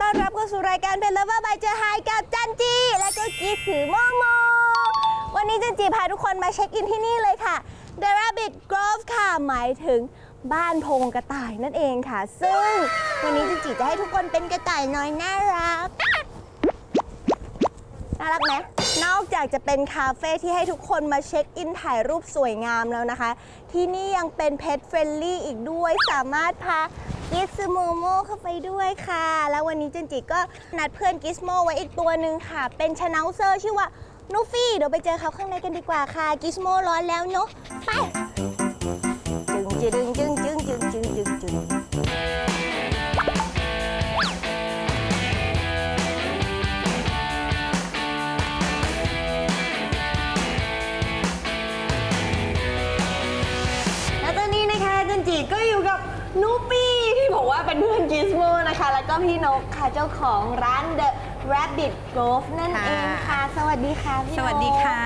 ต้อนรับเข้าสู่รายการเพลเลเวอร์บายเจอไฮกับจันจีและก็กีถือโมโม วันนี้จันจีพาทุกคนมาเช็คอินที่นี่เลยค่ะ The Rabbit Grove ค่ะ หมายถึงบ้านพงกระต่ายนั่นเองค่ะ ซึ่งวันนี้จันจีจะให้ทุกคนเป็นกระต่ายน้อยน่ารัก น่ารักไหม นอกจากจะเป็นคาเฟ่ที่ให้ทุกคนมาเช็คอินถ่ายรูปสวยงามแล้วนะคะ ที่นี่ยังเป็นเพ t เฟรนลี่อีกด้วย สามารถพากิสโมโมเข้าไปด้วยค่ะ แล้ววันนี้เจนจิก็นัดเพื่อนกิสโมไว้อีกตัวหนึ่งค่ะ เป็นชนาเซอร์ชื่อว่านูฟี่ เดี๋ยวไปเจอเขาข้างในกันดีกว่าค่ะ กิสโมร้อนแล้วเนาะ ไป จึงจึงจึงจึงจึงจึง ก็พี่นกค่ะเจ้าของร้าน The Rabbit Grove นั่นค่ะ เองค่ะ สวัสดีค่ะพี่นกสวัสดีค่ะ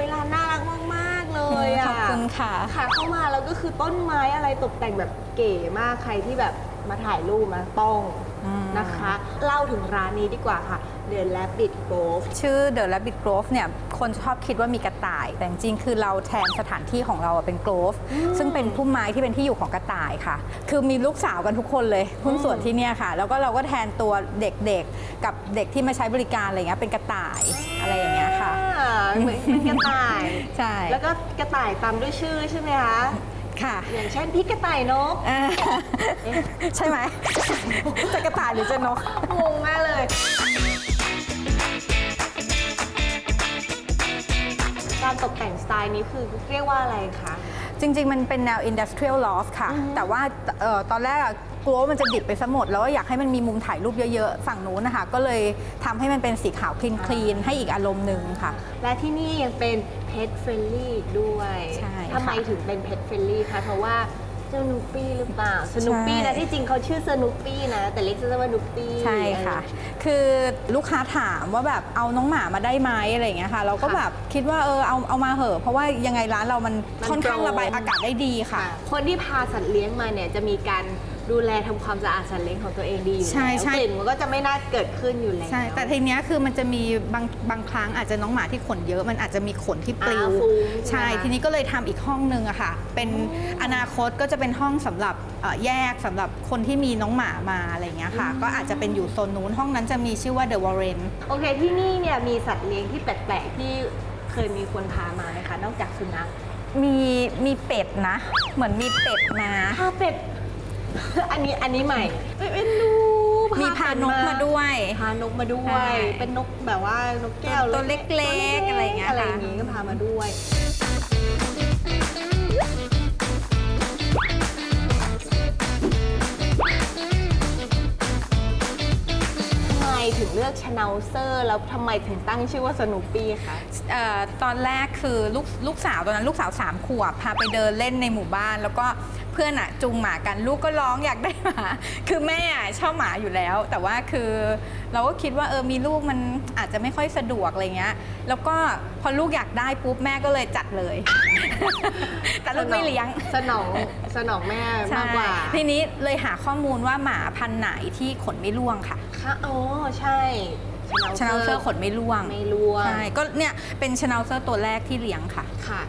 เวลานน่ารักมาก ๆ เลยอะขอบคุณค่ะ ค่ะเข้ามาแล้วก็คือต้นไม้อะไรตกแต่งแบบเก๋มากใครที่แบบมาถ่ายรูปมาต้องอืม นะคะ เล่าถึงร้านนี้ดีกว่าค่ะ The Rabbit Grove ชื่อ The Rabbit Grove เนี่ย คนชอบคิดว่ามีกระต่าย แต่จริงๆคือเราแทนสถานที่ของเราอะเป็น Grove ซึ่งเป็นพุ่มไม้ที่เป็นที่อยู่ของกระต่ายค่ะ คือมีลูกสาวกันทุกคนเลยหุ้นส่วนที่เนี่ยค่ะ แล้วก็เราก็แทนตัวเด็กๆ กับเด็กที่มาใช้บริการอะไรเงี้ยเป็นกระต่ายอะไรอย่างเงี้ยค่ะอ่าเหมือนเป็นกระต่ายใช่แล้วก็กระต่ายตามด้วยชื่อใช่ไหมคะค่ะอย่างเช่นพี่กระต่ายนกอ่าใช่ไหมจะกระต่ายหรือจะนกงงมากเลย ตกแต่งสไตล์นี้คือเรียกว่าอะไรคะ จริง ๆ มันเป็นแนว industrial loft ค่ะ แต่ว่าเอ่อตอนแรกอะกลัวว่ามันจะดิบไปซะหมด แล้วก็อยากให้มันมีมุมถ่ายรูปเยอะๆ ฝั่งนู้นนะคะ ก็เลยทำให้มันเป็นสีขาวคลีนคลีนให้อีกอารมณ์หนึ่งค่ะ และที่นี่ยังเป็น pet friendly อีกด้วยใช่ทำไมค่ะ ถึงเป็น pet friendly คะเพราะว่า เจ้านูปี้หรือเปล่าสนุปปี้ใช่นะที่จริงเขาชื่อสนุปปี้นะ แต่เรียกสั้นๆว่านูปี้ใช่ค่ะ คือลูกค้าถามว่าแบบเอาน้องหมามาได้ไหมอะไรอย่างเงี้ยค่ะ เราก็แบบคิดว่าเออเอาเอามาเหอะ เพราะว่ายังไงร้านเรามันค่อนข้างระบายอากาศได้ดีค่ะค่ะ คนที่พาสัตว์เลี้ยงมาเนี่ยจะมีการ ดูแลทำความสะอาดสัตว์เลี้ยงของตัวเองดีอยู่ใช่แล้วใช่ กลิ่นมันก็จะไม่น่าเกิดขึ้นอยู่แล้ว ใช่ แต่ทีเนี้ยคือมันจะมีบางบางครั้งอาจจะน้องหมาที่ขนเยอะ มันอาจจะมีขนที่ปลิว อ่าฟุ้งใช่ ใช่ไหมคะทีนี้ก็เลยทำอีกห้องนึงอะค่ะ เป็นอนาคตก็จะเป็นห้องสำหรับเอ่อแยกสำหรับคนที่มีน้องหมามาอะไรอย่างเงี้ยค่ะ ก็อาจจะเป็นอยู่โซนนู้นห้องนั้นจะมีชื่อว่า The Warren โอเคที่นี่เนี่ยมีสัตว์เลี้ยงที่แปลกๆที่เคยมีคนพามาไหมคะนอกจากสุนัขมีมีเป็ดนะ เหมือนมีเป็ดมา พาเป็ด อันนี้อันนี้ใหม่เอ้ยเป็นดูมีพานกมาด้วย พานกมาด้วใช่ยเป็นนกแบบว่านกแก้วตัวเล็กๆอะไรอย่างเงี้ยอะไรค่ะอย่างงี้ก็พามาด้วยทำไมถึงเลือกชาแนลเซอร์แล้วทำไมถึงตั้งชื่อว่าสนุปปี้คะเอ่อตอนแรกคือลูกลูกสาวตอนนั้นลูกสาวสามขวบพาไปเดินเล่นในหมู่บ้าน แล้วก็ เพื่อนอะจูงหมากันลูกก็ร้องอยากได้หมา คือแม่อะชอบหมาอยู่แล้ว แต่ว่าคือเราก็คิดว่าเออมีลูกมันอาจจะไม่ค่อยสะดวกอะไรเงี้ย แล้วก็พอลูกอยากได้ปุ๊บแม่ก็เลยจัดเลย แต่ลูกไม่เลี้ยง สนองสนองแม่มากกว่าใช่ทีนี้เลยหาข้อมูลว่าหมาพันธุ์ไหนที่ขนไม่ร่วงค่ะค่ะอ๋อใช่ชนาเซอร์ขนไม่ร่วง ไม่ร่วง ใช่ ก็เนี่ยเป็นชนาเซอร์ตัวแรกที่เลี้ยงค่ะ ค่ะ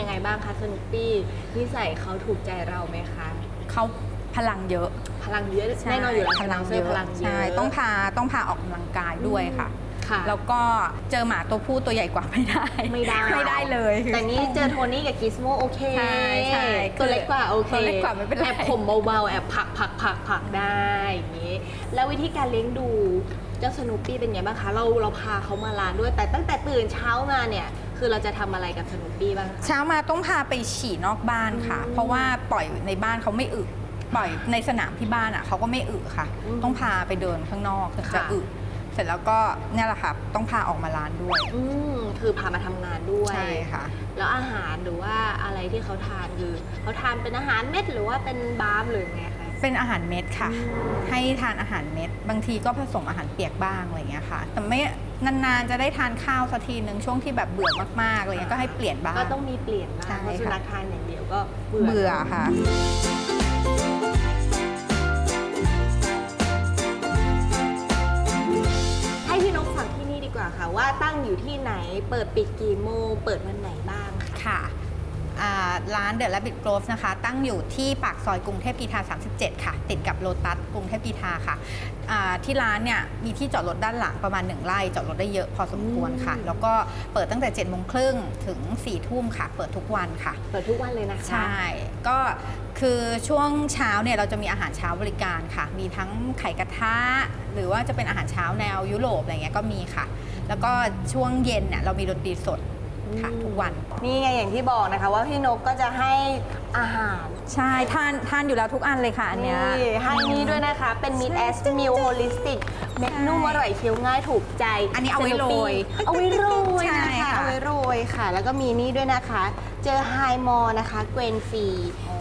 ยังไงบ้างคะสนุปปี้นิสัยเขาถูกใจเราไหมคะเขาพลังเยอะพลังเยอะแน่นอนอยู่แล้วพลังชเยนาซร์อะพลังเยอะใช่ต้องพาต้องพาออกกำลังกายด้วยค่ะค่ะแล้วก็เจอหมาตัวผู้ตัวใหญ่กว่าไม่ได้ ไม่ได้ไม่ได้เลย แต่นี่เจอโทนี่กับกิสโมโอเคใช่ใช่ตัวเล็กกว่าโอเคตัวเล็กกว่าไม่เป็นไรแอบผมเบาๆแอบผลักผลักผลักผลักได้อย่างนี้ แล้ววิธีการเลี้ยงดูเจ้าสนุปปี้เป็นไงบ้างคะ เราเราพาเขามาร้านด้วย แต่ตั้งแต่ตื่นเช้ามาเนี่ย คือเราจะทำอะไรกับสนุปปี้บ้างคะ เช้ามาต้องพาไปฉี่นอกบ้านค่ะอืมเพราะว่าปล่อยในบ้านเขาไม่อึปล่อยในสนามที่บ้านอะเขาก็ไม่อึค่ะ อืมต้องพาไปเดินข้างนอกถึงจะค่ะ อึเสร็จแล้วก็เนี่ยแหละค่ะ ต้องพาออกมาร้านด้วยอืมคือพามาทำงานด้วย ใช่ค่ะ แล้วอาหารหรือว่าอะไรที่เขาทานคือเขาทานเป็นอาหารเม็ดหรือว่าเป็นบาร์มหรือไงคะ เป็นอาหารเม็ดค่ะ ให้ทานอาหารเม็ด บางทีก็ผสมอาหารเปียกบ้างอะไรเงี้ยค่ะ แต่ไม่นานๆจะได้ทานข้าวสักทีหนึ่งช่วงที่แบบเบื่อมากๆอะไรเงี้ยก็ให้เปลี่ยนบ้าง ก็ต้องมีเปลี่ยนบ้เพราะสุนัขทานอย่างเดียวก็เบื่อค่ะว่าตั้งอยู่ที่ไหน เปิดปิดกี่โมง เปิดวันไหนบ้างค่ะ ร้านเดอะ b บ t ิ g โ o ร e นะคะ ตั้งอยู่ที่ปากซอยกรุงเทพกีทา 37 ค่ะ ติดกับโลตัสกรุงเทพกีทาค่ะอ่าที่ร้านเนี่ยมีที่จอดรถด้านหลังประมาณ 1ไร่จอดรถได้เยอะพอสมควรค่ะอืมแล้วก็เปิดตั้งแต่7จ็ดโมงครึ่งถึง4ี่ทุ่มค่ะ เปิดทุกวันค่ะ เปิดทุกวันเลยนะคะ ใช่ ก็คือช่วงเช้าเนี่ยเราจะมีอาหารเช้าบริการค่ะ มีทั้งไข่กระทะ หรือว่าจะเป็นอาหารเช้าแนวยุโรปอะไรเงี้ยก็มีค่ะ แล้วก็ช่วงเย็นเนี่ยเรามีดนตรีสด ค่ะอืมทุกวัน นี่ไงอย่างที่บอกนะคะ ว่าพี่นกก็จะให้อาหารใช่ทานทานอยู่แล้วทุกอันเลยค่ะอันเนี้ย นี่ให้นี่ด้วยนะคะ เป็น Meat as Meal Holistic เม็ดนุ่มอร่อยเคี้ยวง่ายถูกใจอันนี้เอาไว้โรยเอาไว้โรยใช่นะคะค่ะ เอาไว้โรยค่ะ แล้วก็มีนี่ด้วยนะคะ เจอไฮมอนะคะเกรนฟรี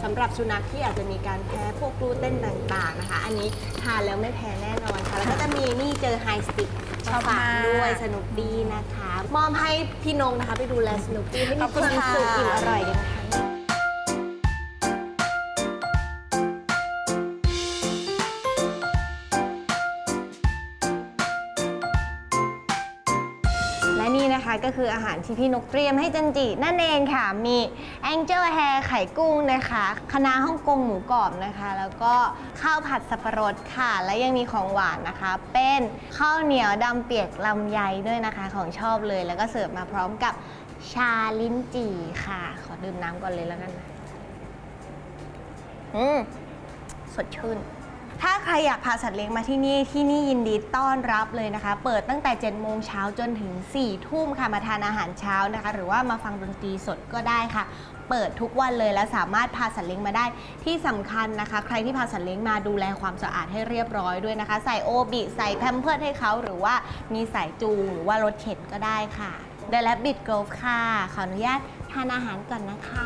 สำหรับสุนัขที่อาจจะมีการแพ้พวกกลูเตนต่างๆนะคะ อันนี้ทานแล้วไม่แพ้แน่นอนค่ะ แล้วก็จะมีนี่เจอไฮสติก ชอบฝากมากด้วยสนุปปี้นะคะ มอบให้พี่นงนะคะ ไปดูแลสนุปปี้ให้ขมีอบคคุณวามค่ะ สุขอิ่มอร่อยกันค่ะ และนี่นะคะก็คืออาหารที่พี่นกเตรียมให้จันจินั่นเองค่ะ มี Angel Hair ไข่กุ้งนะคะคณะฮ่องกงหมูกรอบนะคะ แล้วก็ข้าวผัดสับปะรดค่ะ และยังมีของหวานนะคะ เป็นข้าวเหนียวดำเปียกลำไยด้วยนะคะของชอบเลย แล้วก็เสิร์ฟมาพร้อมกับชาลิ้นจี่ค่ะ ขอดื่มน้ำก่อนเลยแล้วกันนะอืมสดชื่น ถ้าใครอยากพาสัตว์เลี้ยงมาที่นี่ที่นี่ยินดีต้อนรับเลยนะคะ เปิดตั้งแต่7โมงเช้าจนถึง4ทุ่มค่ะมาทานอาหารเช้านะคะ หรือว่ามาฟังดนตรีสดก็ได้ค่ะ เปิดทุกวันเลยและสามารถพาสัตว์เลี้ยงมาได้ที่สำคัญนะคะ ใครที่พาสัตว์เลี้ยงมาดูแลความสะอาดให้เรียบร้อยด้วยนะคะ ใส่โอบิใส่แพมเพิร์ดให้เขาหรือว่ามีสายจูงหรือว่ารถเข็นก็ได้ค่ะ The Rabbit Grove ค่ะขออนุญาตทานอาหารก่อนนะคะ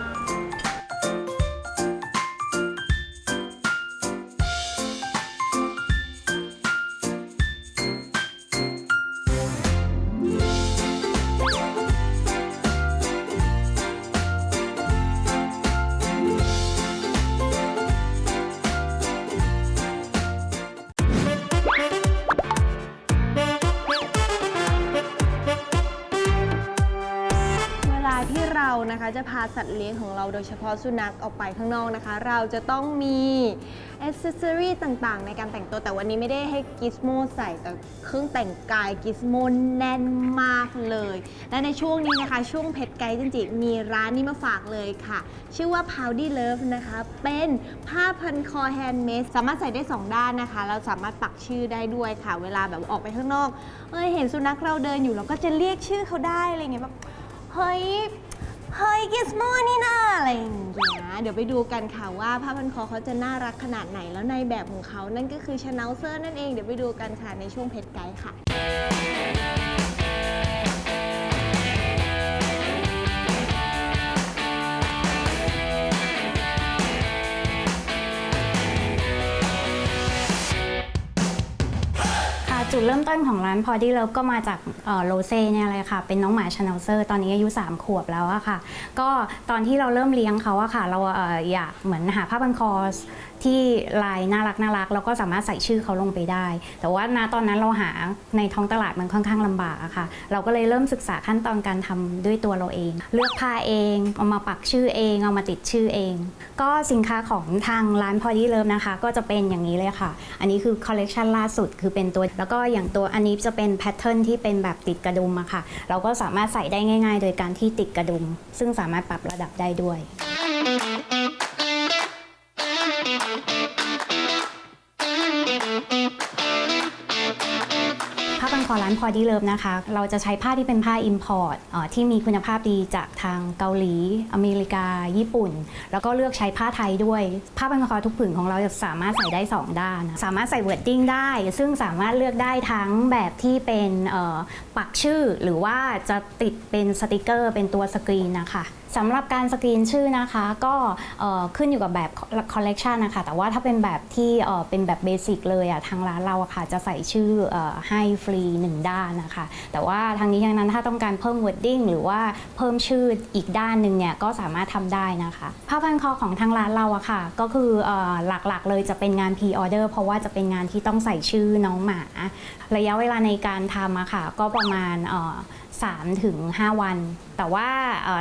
ว์เลี้ยงของเราโดยเฉพาะสุนัขออกไปข้างนอกนะคะ เราจะต้องมีอ c เซสซอรีต่างๆ ในการแต่งตัวแต่วันนี้ไม่ได้ให้กิสโมใส่แต่เครื่องแต่งกายกิสโมแน่นมากเลย และในช่วงนี้นะคะ ช่วงเพชรไกด์จริงๆมีร้านนี้มาฝากเลยค่ะ ชื่อว่า Powdy Love นะคะ เป็นผ้าพันคอแฮนด์เมดสามารถใส่ได้ 2 ด้านนะคะแล้วสามารถปักชื่อได้ด้วยค่ะ เวลาแบบออกไปข้างนอกเอ้ยเห็นสุนัขเราเดินอยู่เราก็จะเรียกชื่อเขาได้อะไรเงี้ยแบบเฮ้ย เฮ้ยกิสโมนี่นะอะไรอย่างเงี้ยเดี๋ยวไปดูกันค่ะว่าผ้าพันคอเขาจะน่ารักขนาดไหนแล้วในแบบของเขานั่นก็คือชาแนลเซอร์นั่นเองเดี๋ยวไปดูกันค่ะในช่วงเพจไกด์ค่ะ จุดเริ่มต้นของร้านพอดีเลิฟก็มาจากโรเซ่เนี่ยเลยค่ะ เป็นน้องหมาชาแนลเซอร์ ตอนนี้อายุ 3 ขวบแล้วอะค่ะ ก็ตอนที่เราเริ่มเลี้ยงเขาอะค่ะ เราเอ่ออยากเหมือนหาผ้าพันคอ ที่ลายน่ารักน่ารักแล้วก็สามารถใส่ชื่อเขาลงไปได้ แต่ว่าณตอนนั้นเราหาในท้องตลาดมันค่อนข้างลำบากอะค่ะ เราก็เลยเริ่มศึกษาขั้นตอนการทำด้วยตัวเราเอง เลือกผ้าเองเอามาปักชื่อเองเอามาติดชื่อเอง ก็สินค้าของทางร้านพอดีเลิฟนะคะ ก็จะเป็นอย่างนี้เลยค่ะ อันนี้คือคอลเลกชันล่าสุดคือเป็นตัว แล้วก็อย่างตัวอันนี้จะเป็นแพทเทิร์นที่เป็นแบบติดกระดุมอะค่ะ เราก็สามารถใส่ได้ง่าย ๆ โดยการที่ติดกระดุม ซึ่งสามารถปรับระดับได้ด้วย ผ้าพันคอร้านพอดีเลิฟนะคะ เราจะใช้ผ้าที่เป็นผ้า Import อที่มีคุณภาพดีจากทางเกาหลี อเมริกา ญี่ปุ่น แล้วก็เลือกใช้ผ้าไทยด้วย ผ้าพันคอทุกผืนของเราจะสามารถใส่ได้ 2 ด้าน สามารถใส่เวิร์ดดิ้งได้ ซึ่งสามารถเลือกได้ทั้งแบบที่เป็นปักชื่อ หรือว่าจะติดเป็นสติกเกอร์ เป็นตัวสกรีนนะคะ สำหรับการสกรีนชื่อนะคะก็ขึ้นอยู่กับแบบคอลเลกชันนะคะแต่ว่าถ้าเป็นแบบที่เป็นแบบเบสิกเลยอะทางร้านเราอะค่ะจะใส่ชื่อให้ฟรี 1 ด้านนะคะ แต่ว่าทางนี้ทางนั้นถ้าต้องการเพิ่ม wording หรือว่าเพิ่มชื่ออีกด้านหนึ่งเนี่ยก็สามารถทำได้นะคะผ้าพันคอของทางร้านเราอะค่ะ ก็คืออหลักๆเลยจะเป็นงาน pre order เพราะว่าจะเป็นงานที่ต้องใส่ชื่อน้องหมา ระยะเวลาในการทำอะค่ะ ก็ประมาณ 3ถึง5วัน แต่ว่า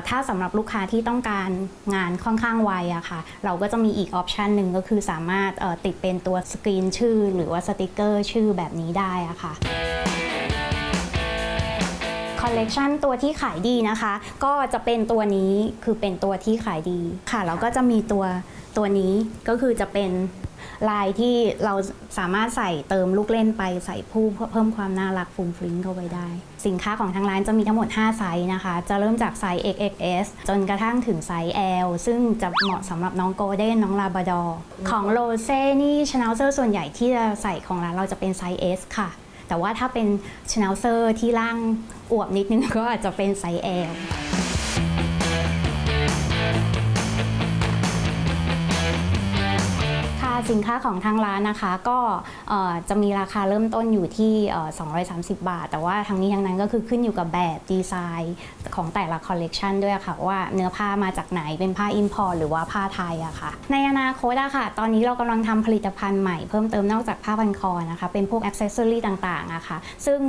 ถ้าสำหรับลูกค้าที่ต้องการงานค่อนข้างไวอะค่ะ เราก็จะมีอีกออปชันหนึ่งก็คือสามารถติดเป็นตัวสกรีนชื่อ หรือว่าสติกเกอร์ชื่อแบบนี้ได้อะค่ะคอลเลกชันตัวที่ขายดีนะคะ ก็จะเป็นตัวนี้คือเป็นตัวที่ขายดีค่ะแล้วก็จะมีตัวตัวนี้ก็คือจะเป็น ลายที่เราสามารถใส่เติมลูกเล่นไปใส่ผู้เพิ่มความน่ารักฟุ้งฟริ้งเข้าไปได้ สินค้าของทางร้านจะมีทั้งหมด 5 ไซส์นะคะ จะเริ่มจากไซส์ XXS จนกระทั่งถึงไซส์ L ซึ่งจะเหมาะสำหรับน้องโกลเด้นน้องลาบาดอร์ของโรเซ่นี่ช n น u เซอร์ส่วนใหญ่ที่จะใส่ของร้านเราจะเป็นไซส์ S ค่ะ แต่ว่าถ้าเป็นช n น u เซอร์ที่ร่างอวบนิดนึงก็อาจจะเป็นไซส์ L สินค้าของทางร้านนะคะ ก็จะมีราคาเริ่มต้นอยู่ที่เอ่อ230 บาท แต่ว่าทั้งนี้ทั้งนั้นก็คือขึ้นอยู่กับแบบดีไซน์ของแต่ละคอลเลกชันด้วยค่ะ ว่าเนื้อผ้ามาจากไหนเป็นผ้าอินพอร์ตหรือว่าผ้าไทยอะค่ะ ในอนาคตอะค่ะ ตอนนี้เรากำลังทำผลิตภัณฑ์ใหม่เพิ่มเติมนอกจากผ้าพันคอนะคะ เป็นพวกอ c เซสซอรี่ต่างๆอะค่ะ ซึ่ง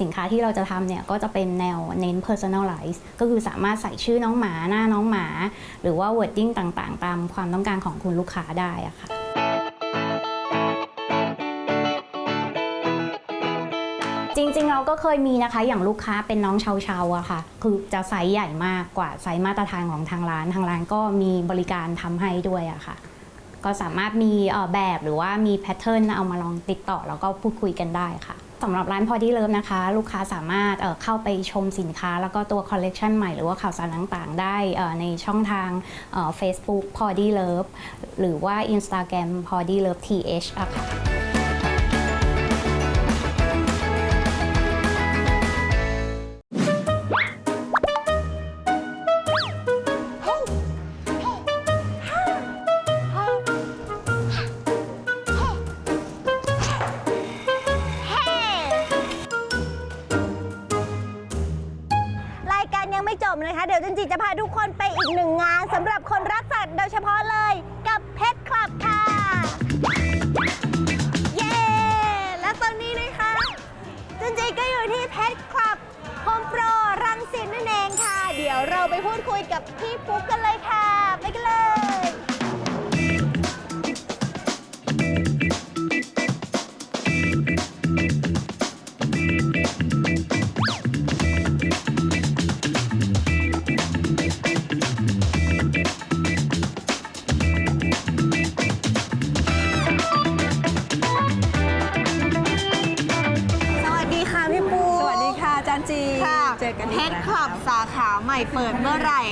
สินค้าที่เราจะทำเนี่ยก็จะเป็นแนวเน้น personalize ก็คือสามารถใส่ชื่อน้องหมาหน้าน้องหมา หรือว่า wording ต่างๆ ตามความต้องการของคุณลูกค้าได้อะค่ะ ก็เคยมีนะคะ อย่างลูกค้าเป็นน้องเชาๆอะค่ะ คือจะไซส์ใหญ่มากกว่าไซส์มาตรฐานของทางร้าน ทางร้านก็มีบริการทำให้ด้วยอะค่ะ ก็สามารถมีเอ่อแบบหรือว่ามีแพทเทิร์นเอามาลองติดต่อแล้วก็พูดคุยกันได้ค่ะสำหรับร้านพอดีเลิฟนะคะ ลูกค้าสามารถเเข้าไปชมสินค้า แล้วก็ตัวคอลเลกชันใหม่หรือว่าข่าวสารต่างๆ ได้ในช่องทางเอ่อ Facebook p o d y Love หรือว่า Instagram p o d y Love th อะค่ะ สำหรับคนรักสัตว์โดยเฉพาะเลย เปิดเมื่อไหร่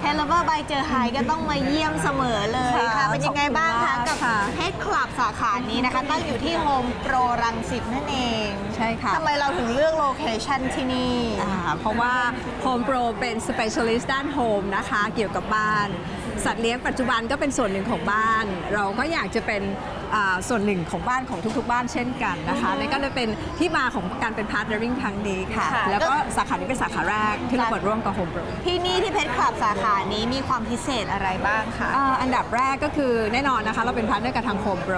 เทเลเวอร์ใบเจอไฮก็ต้องมาเยี่ยมเสมอเลยค่ะเป็นยังไงบ้างคะกับเพชรคลับสาขานี้นะคะ ตั้งอยู่ที่โฮมโปรรังสิตนั่นเองใช่ค่ะ ทำไมเราถึงเลือกโลเคชันที่นี่ อ่าเพราะว่า Home Pro เป็น Specialist ด้านโฮมนะคะ เกี่ยวกับบ้าน สัตว์เลี้ยงปัจจุบันก็เป็นส่วนหนึ่งของบ้าน เราก็อยากจะเป็น อ่าส่วนหนึ่งของบ้านของทุกๆ บ้านเช่นกันนะคะนี่ก็เลยเป็นที่มาของการเป็น Partnering ครั้งนี้ค่ะ ค่ะ แล้วก็สาขานี้เป็นสาขาแรกที่เราเปิดร่วมกับ Home Pro ที่นี่ที่เพชรคลับสาขานี้มีความพิเศษอะไรบ้างคะ อ่าอันดับแรกก็คือแน่นอนนะคะเราเป็นพาร์ทเนอร์กับทางโฮมโปร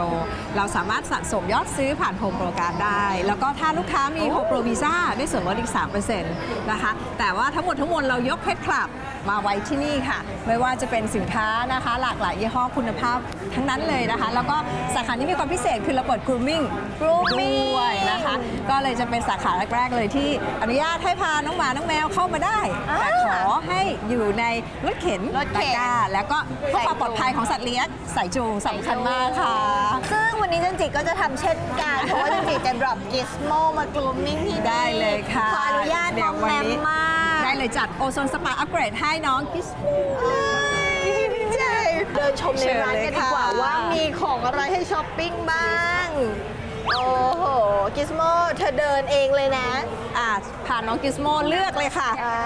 เราสามารถสะสมยอดซื้อผ่านโฮมโปรการดได้ แล้วก็ถ้าลูกค้ามีโฮมโปรวีซ่าได้ส่วนลดอีก 3%นะคะแต่ว่าทั้งหมดทั้งมวลเรายกเพชรคลับมาไว้ที่นี่ค่ะ ไม่ว่าจะเป็นสินค้านะคะ หลากหลายยี่ห้อคุณภาพทั้งนั้นเลยนะคะ แล้วก็สาขานี้มีความพิเศษคือเราเปิด grooming Grooming ด้วยนะคะ ก็เลยจะเป็นสาขาแรกๆเลยที่อนุญาตให้พาน้องหมาน้องแมวเข้ามาได้อ่าแต่ขอให้อยู่ในรถเข็นรถเข็น ตะกร้าแล้วก็เพื่อความปลอดภัยของสัตว์เลี้ยงใส่จูงสำคัญมากค่ะ ซึ่งวันนี้จันจิก็จะทำเช่นกัน เพราะว่าจันจิจะ drop gizmo มากลูมมิ่งที่นี่ได้เลยค่ะขออนุญาตมองแมมมาก ได้เลยจัดโอโซนสปาอัปเกรดให้น้องกิสใช่ เดินชมในร้านกันดีกว่าเชิญเลยค่ะว่ามีของอะไรให้ช้อปปิ้งบ้าง โอ้โห กิสโมเธอเดินเองเลยนะ อ่าพาน้องกิสโมเลือกเลยค่ะอ่า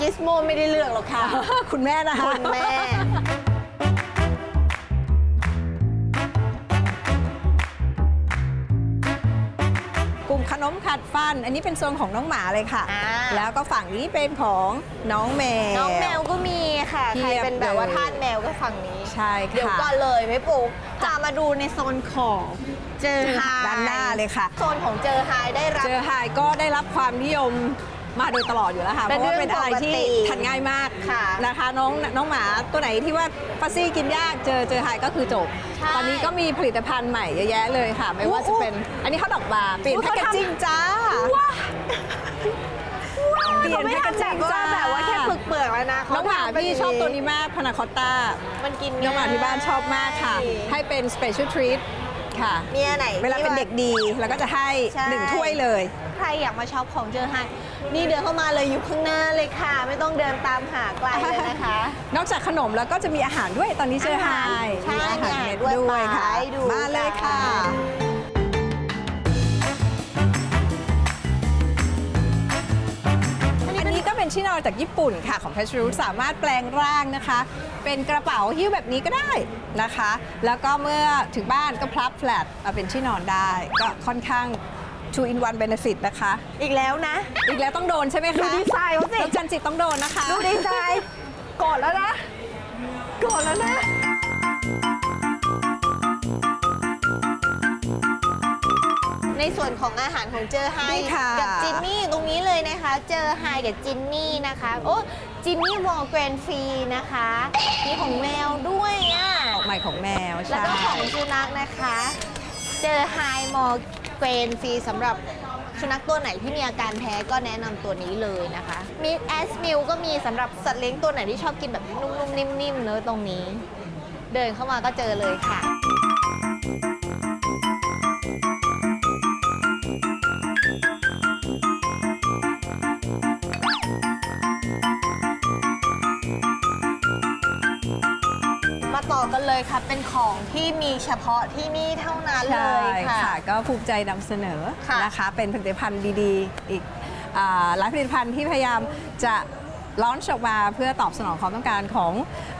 กิสโมไม่ได้เลือกหรอกค่ะ คุณแม่นะคะคุณแม่ นมขัดฟัน อันนี้เป็นโซนของน้องหมาเลยค่ะ อ่า แล้วก็ฝั่งนี้เป็นของน้องแมว น้องแมวก็มีค่ะ เพีใครยบเป็นแบบว่าเลย ทาสแมวก็ฝั่งนี้ ใช่ค่ะ เดี๋ยวก่อนเลยไม่ปลูกพามาดูในโซนของเจอไฮด้านหน้าเลยค่ะ โซนของเจอไฮได้รับ เจอไฮก็ได้รับความนิยม มาโดยตลอดอยู่แล้วค่ะ เพเป็นราะว่าเรื่เป็อนงอะไรที่ปกติทานง่ายมากค่ะ นะคะน้องน้องหมาตัวไหนที่ว่าฟัซซี่กินยากเจอเจอไฮก็คือจบใช่ตอนนี้ก็มีผลิตภัณฑ์ใหม่เยอะแยะเลยค่ะ ไม่ว่าจะเป็นอันนี้ข้าวดอกบาร์เปลี่ยนอุ๊ยแพคเกจเขาทำจิ้งจ้า เปลี่ยนไม่แพคเกจทำแบบจิ้งว่าจ้าแบบว่าแค่เปลือกๆแล้วนะน้องหมาเขทำพี่ชอบตัวนี้มากพานาคอตต้า มันกินน้องหมาที่บ้านชอบมากค่ะ ให้เป็น special treat ค่ะ มีอันไหนเวลาเป็นเด็กดีเราก็จะให้ใช่ หนึ่งถ้วยเลย ใครอยากมาช็อปของเจอไฮนี่เดินเข้ามาเลยอยู่ข้างหน้าเลยค่ะ ไม่ต้องเดินตามหาไกลเลยนะคะ นอกจากขนมแล้วก็จะมีอาหารด้วยตอนนี้เจอไฮใช่มีอาหารเม็ดมีอาหารด้วยด้วยค่ะไปดูมาเล ชินอนจากญี่ปุ่นค่ะของ p พชรูสามารถแปลงร่างนะคะ เป็นกระเป๋าหิ้วแบบนี้ก็ได้นะคะ แล้วก็เมื่อถึงบ้านก็พลับแฟลตมาเป็นที่นอนได้ ก็ค่อนข้าง two in one benefit นะคะ อีกแล้วนะ อีกแล้วต้องโดนใช่ไหมคะดูดีไซน์เขาสิ น้องจันจิตต้องโดนนะคะ ดูดีใจกดแล้วนะกดแล้วนะ ในส่วนของอาหารของเจอไฮนี่ค่ะ กับจินนี่ตรงนี้เลยนะคะ เจอไฮกับจินนี่นะคะ โอ้จินนี่วอลเกรนฟรีนะคะ มีของแมวด้วยอะ ออกใหม่ของแมวแล้วใช่ ก็ของสุนัขนะคะ เจอไฮมอเกรนฟรีสำหรับสุนัขตัวไหนที่มีอาการแพ้ก็แนะนำตัวนี้เลยนะคะมีแอสมิลก็มีสำหรับสัตว์เลี้ยงตัวไหนที่ชอบกินแบบนุ่มๆ นิ่มๆเนื้อะตรงนี้ เดินเข้ามาก็เจอเลยค่ะ ค่ะ เป็นของที่มีเฉพาะที่นี่เท่านั้นเลใช่ยค่ะ ค่ะ ก็ภูมิใจนำเสนอค่ะนะคะ เป็นผลิตภัณฑ์ดีๆ อีกอ่าร้านผลิตภัณฑ์ที่พยายามจะ ล้อนออกมาเพื่อตอบสนองความต้องการของ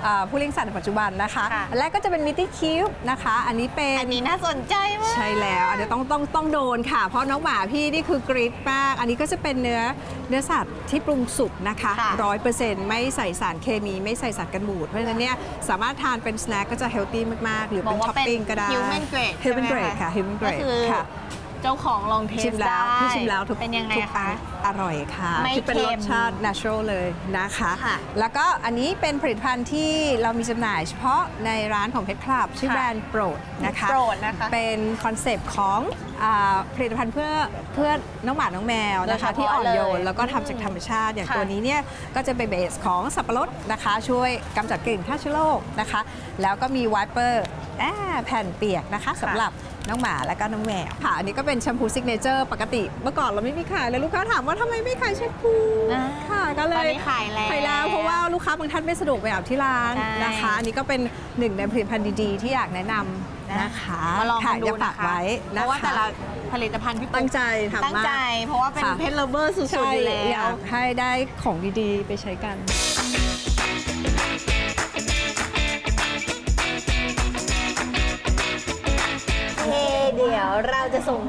อาผู้เลี้ยงสัตว์ในปัจจุบันนะคะค่ะ อันแรกก็จะเป็นมิตี้คิวนะคะ อันนี้เป็น อันนี้น่าสนใจมาก ใช่แล้วอันนี้ต้องต้องต้องโดนค่ะ เพราะน้องหมาพี่นี่คือกรีดมาก อันนี้ก็จะเป็นเนื้อเนื้อสัตว์ที่ปรุงสุกนะคะค่ะ ร้อยเปอร์เซ็นต์ไม่ใส่สารเคมี ไม่ใส่สารกันบูด เพราะฉะนั้นเนี่ยสามารถทานเป็นสแน็คก็จะเฮลตี้มาก ๆ หรือเป็นบอกว่าท็อปเป็นปิ้งก็ได้ human grade ฮิวแมนใช่เกไหมรดค่ะฮิวแมนเกรก็ดคือค่ะ เจ้าของลองเทสชิมแล้วได้พี่ชิมแล้วทุกเป็นยังไงทุกคะ อันอร่อยค่ะไม่คือเป็นเค็รมสชาติ natural เลยนะคะ ค่ะแล้วก็อันนี้เป็นผลิตภัณฑ์ที่เรามีจำหน่ายเฉพาะในร้านของเพชรคลับ ชื่อค่ะแบรนด์โปรดนะคะโปรดนะคะเป็นคอนเซปต์ของอาผลิตภัณฑ์เพื่อเพื่อน้องหมาน้องแมวนะคะ โดยเฉพาะที่อ่อนโยนเลยแล้วก็ทำจากธรรมชาติ อย่างค่ะ ตัวนี้เนี่ยก็จะเป็นเบสของสับปะรดนะคะ ช่วยกำจัดกลิ่นฆ่าเชื้อโรคนะคะ แล้วก็มีไวเปอร์ แผ่นเปียกนะคะสำหรับน้องหมาและก็น้องแมวค่ะ อันนี้ก็เป็นแชมพูซิกเนเจอร์ปกติเมื่อก่อนเราไม่มีขายเลยลูกค้าถามว่าทำไมไม่ขายแชมพูอ่าค่ะก็เลยตอนนี้ขายแล้ว ขายแล้วเพราะว่าลูกค้าบางท่านไม่สะดวกไปอาบที่ร้านใช่นะคะ อันนี้ก็เป็นหนึ่งในผลิตภัณฑ์ดีๆ ที่อยากแนะนำนะคะมาลองค่ะกันดูอย่านะฝากคะไว้เพนะคะราะว่าแต่ละผลิตภัณฑ์ที่ตั้งใจทำตั้งมาก ใจ เพราะว่าเป็นค่ะ เพชรเลเวอร์สุดใช่ๆอยู่แล้อยาว กให้ได้ของดีๆ ไปใช้กัน เดี๋ยวเราจะส่ง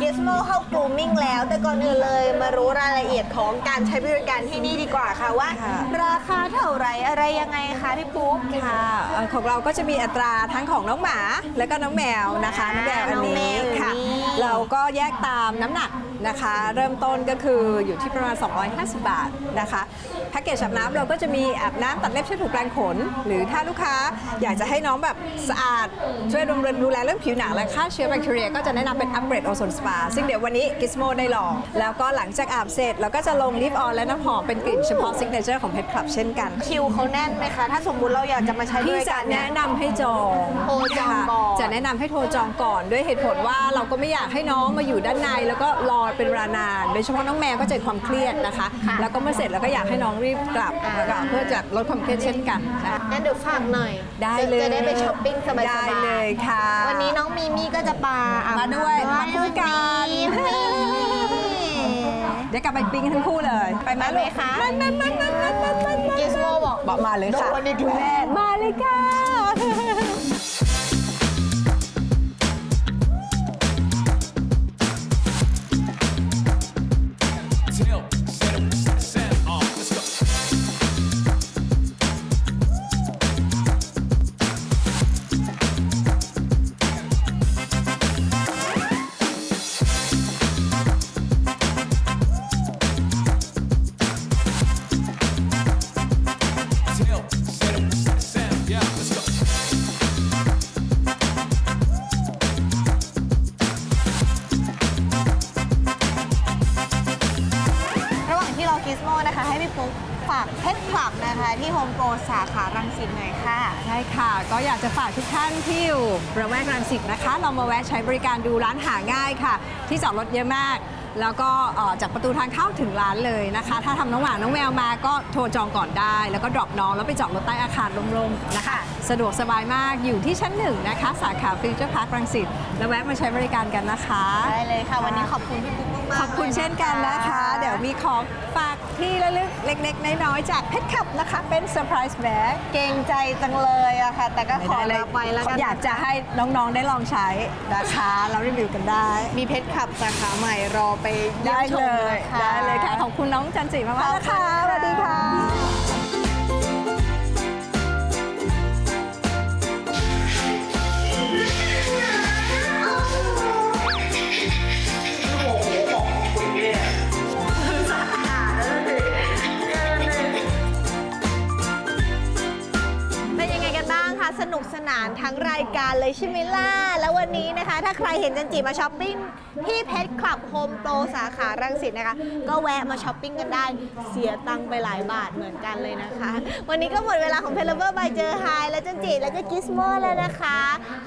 กิสโมเข้ากรูมมิ่งแล้ว แต่ก่อนอื่นเลยมารู้รายละเอียดของการใช้บริการที่นี่ดีกว่าค่ะว่า ค่ะ ราคาเท่าไหรอะไรยังไงคะพี่ปุ๊ก ค่ะเอ่อของเราก็จะมีอัตราทั้งของน้องหมา และก็น้องแมวนะคะน้องแมวอันน้องแมนี้วค่ะ นี่ เราก็แยกตามน้ำหนักนะคะ เริ่มต้นก็คืออยู่ที่ประมาณ 250 บาทนะคะแพ็กเกจอาบน้ำเราก็จะมีอาบน้ำตัดเล็บเช็ดถูแปรงขน หรือถ้าลูกค้าอยากจะให้น้องแบบสะอาดช่วยดูแลเรื่องผิวหนังและฆ่าเชื้อแบคทีเรียก็จะแนะนำเป็นอัปเกรดโอโซนสปาซึ่งเดี๋ยววันนี้กิสโมได้ลอง แล้วก็หลังจากอาบเสร็จเราก็จะลงลิปออนและน้ำหอมเป็นกลิ่นเฉพาะซิกเนเจอร์ของเพชรคลับเช่นกัน คิวเขาแน่นไหมคะ ถ้าสมมุติเราอยากจะมาใช้บพี่ริจะการเนี่ย แนะนำให้จองโทรจองก่อน ค่ะจะแนะนำให้โทรจองก่อนด้วยเหตุผลว่าเราก็ไม่อยากให้น้องมาอยู่ด้านใน แล้วก็รอเป็นเวลานานโดยเฉพาะน้องแมวก็เจอความเครียดนะคะ แล้วก็เมื่อเสร็จแล้วก็อยากให้น้องรีบกลับแล้วก็เพื่อจะลดความเครียดเช่นกันนะงั้นเดี๋ยวฝากหน่อยได้จะเลยจะได้ไปช้อปปิ้งสบายๆได้เลยค่ะวันนี้น้องมีมี่ก็จะปาอาบมาด้วย มาคู่กัน เดี๋ยวกลับไปปิ๊งกันทั้งคู่เลย ไปไหมคะมันมันมันมันมันมันมันกิสโมบอกบอกมาเลยค่ะแม่มาเลยค่ะ จะฝากทุกท่านที่อยู่ระแวกรังสิตนะคะลองมาแวะใช้บริการดูร้านหาง่ายค่ะ ที่จอดรถเยอะมาก แล้วก็เอ่อจากประตูทางเข้าถึงร้านเลยนะคะ ถ้าทำน้องหมาน้องแมวมาก็โทรจองก่อนได้ แล้วก็ดรอปน้องแล้วไปจอดรถใต้อาคารร่มๆนะคะ สะดวกสบายมากอยู่ที่ชั้นหนึ่งนะคะ สาขาฟิวเจอร์พาร์ครังสิตแล้วแวะมาใช้บริการกันนะคะได้เลยค่ะ วันนี้ขอบคุณพี่ปุ๊กมากๆขอบคุณเช่นกันนะคะ เดี๋ยวมีของฝากที่ระลึกเล็ก ๆ น้อยๆจากเพชรคับนะคะ เป็นเซอร์ไพรส์แบ็กเกรงใจจังเลยอะค่ะ แต่ก็ขอไม่ได้เลยรับไว้แล้วกันอยากจะให้น้องๆได้ลองใช้นะคะแล้วรีวิวกันได้ มีเพชรขับสาขาใหม่รอไปเยี่ยได้มชเลมยนะคะได้เลยค่ะขอบคุณน้องจันจิมากๆนะคะสวัสดีค่ะ สนุกสนานทั้งรายการเลยใช่ไหมล่ะ แล้ววันนี้นะคะ ถ้าใครเห็นจันจีมาช้อปปิ้งที่เพชรคลับโฮมโปรสาขารังสิตนะคะ ก็แวะมาช้อปปิ้งกันได้ เสียตังค์ไปหลายบาทเหมือนกันเลยนะคะ วันนี้ก็หมดเวลาของเพลเวอร์บายเจอไฮและจันจีแล้วก็กิสโมแล้วนะคะ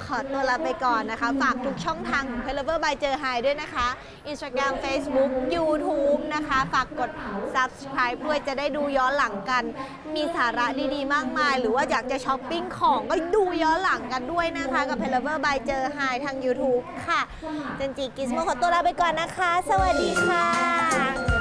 ขอตัวลาไปก่อนนะคะ ฝากทุกช่องทางของเพลเวอร์บายเจอไฮด้วยนะคะ Instagram Facebook YouTube นะคะ ฝากกด subscribe ด้วยจะได้ดูย้อนหลังกัน มีสาระดีๆ มากมาย หรือว่าอยากจะช้อปปิ้งของก็ดูย้อนหลังกันด้วยนะคะ กับ p e l o v e r by เจอไฮทาง YouTube ค่ะจันจีกิสโมขอตัวลาไปก่อนนะคะ สวัสดีค่ะ